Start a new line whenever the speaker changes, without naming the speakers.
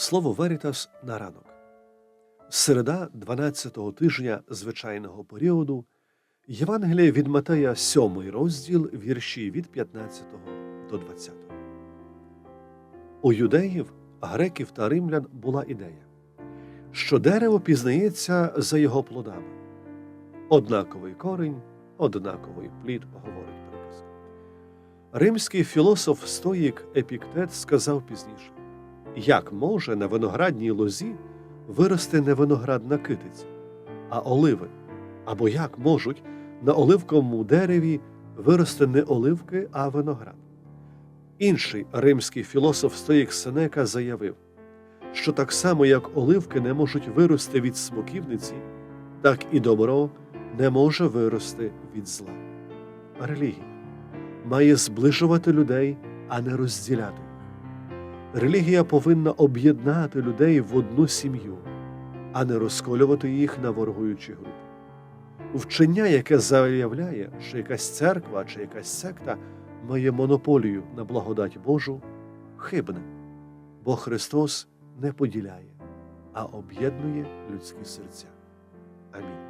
Слово Верітас на ранок. Середа 12-го тижня звичайного періоду. Євангеліє від Матея, 7 розділ, вірші від 15 до 20. У юдеїв, греків та римлян була ідея, що дерево пізнається за його плодами. Однаковий корінь, однаковий плід, говорить приказ. Римський філософ стоїк Епіктет сказав пізніше, як може на виноградній лозі вирости не виноградна китиця, а оливи, або як можуть на оливковому дереві вирости не оливки, а виноград. Інший римський філософ Стоїк Сенека заявив, що так само, як оливки не можуть вирости від смоківниці, так і добро не може вирости від зла. Релігія має зближувати людей, а не розділяти. Релігія повинна об'єднати людей в одну сім'ю, а не розколювати їх на ворогуючі групи. Вчення, яке заявляє, що якась церква чи якась секта має монополію на благодать Божу, хибне, бо Христос не поділяє, а об'єднує людські серця. Амінь.